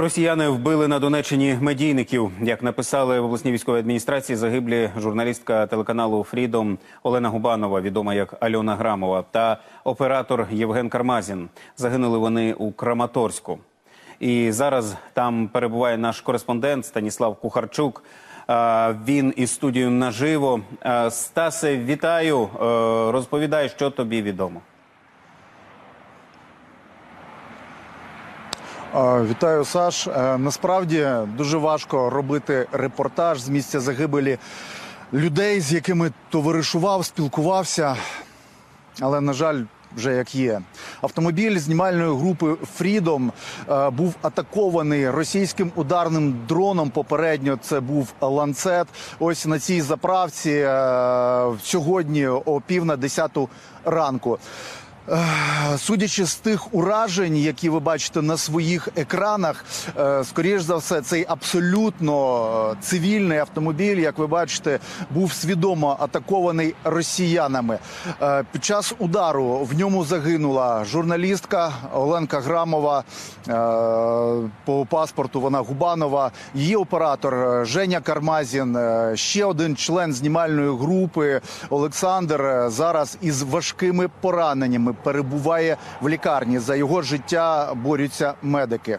Росіяни вбили на Донеччині медійників. Як написали в обласній військовій адміністрації, загиблі журналістка телеканалу Фрідом Олена Губанова, відома як Альона Грамова, та оператор Євген Кармазін. Загинули вони у Краматорську. І зараз там перебуває наш кореспондент Станіслав Кухарчук. Він із студією наживо. Стасе, вітаю. Е, Розповідай, що тобі відомо. Вітаю, Саш. Е, Насправді дуже важко робити репортаж з місця загибелі людей, з якими товаришував, спілкувався. Але, на жаль, вже як є. Автомобіль знімальної групи Фрідом е, був атакований російським ударним дроном. Попередньо це був ланцет. Ось на цій заправці е, сьогодні о пів на десяту ранку. Судячи з тих уражень, які ви бачите на своїх екранах, е, скоріш за все, цей абсолютно е, цивільний автомобіль, як ви бачите, був свідомо атакований росіянами. Е, Під час удару в ньому загинула журналістка Оленка Грамова. По паспорту вона Губанова, її оператор Женя Кармазін, ще один член знімальної групи Олександр зараз із важкими пораненнями перебуває в лікарні. За його життя борються медики.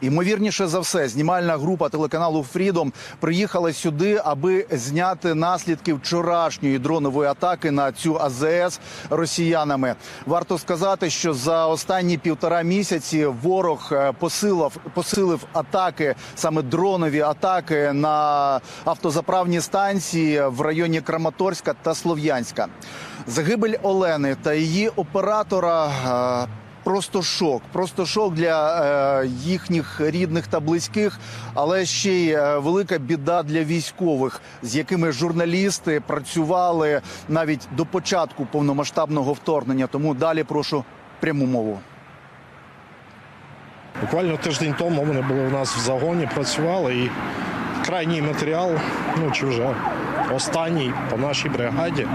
Ймовірніше за все, знімальна група телеканалу Фрідом приїхала сюди, аби зняти наслідки вчорашньої дронової атаки на цю АЗС росіянами. Варто сказати, що за останні півтора місяці ворог е, посилив, посилив атаки, саме дронові атаки на автозаправні станції в районі Краматорська та Слов'янська. Загибель Олени та її оператора. Просто шок, просто шок для е, їхніх рідних та близьких, але ще й е, велика біда для військових, з якими журналісти працювали навіть до початку повномасштабного вторгнення. Тому далі прошу пряму мову. Буквально тиждень тому вони були у нас в загоні, працювали і крайній матеріал, ну чи вже останній по нашій бригаді.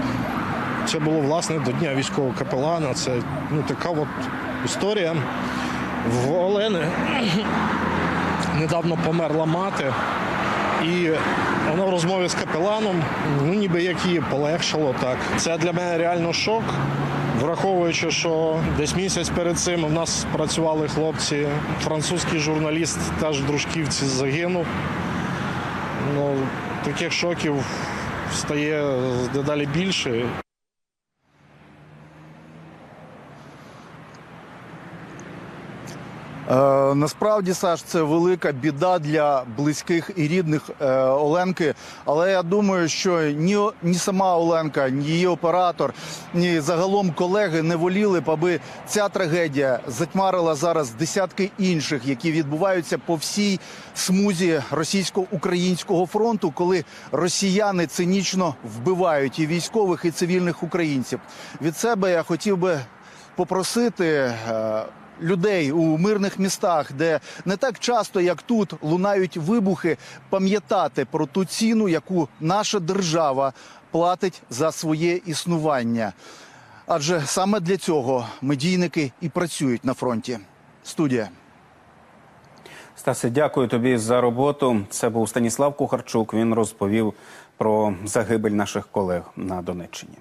Це було власне до Дня військового капелана. Це ну, така от історія. В Олени недавно померла мати. І вона в розмові з капеланом, ну ніби як її полегшало так. Це для мене реально шок, враховуючи, що десь місяць перед цим у нас працювали хлопці. Французький журналіст теж в дружківці загинув. Ну, таких шоків стає дедалі більше. Е, насправді, Саш, це велика біда для близьких і рідних е, Оленки. Але я думаю, що ні, ні сама Оленка, ні її оператор, ні загалом колеги не воліли б, аби ця трагедія затьмарила зараз десятки інших, які відбуваються по всій смузі російсько-українського фронту, коли росіяни цинічно вбивають і військових, і цивільних українців. Від себе я хотів би попросити. е, людей у мирних містах, де не так часто, як тут, лунають вибухи, пам'ятати про ту ціну, яку наша держава платить за своє існування. Адже саме для цього медійники і працюють на фронті. Студія. Стасе, дякую тобі за роботу. Це був Станіслав Кухарчук. Він розповів про загибель наших колег на Донеччині.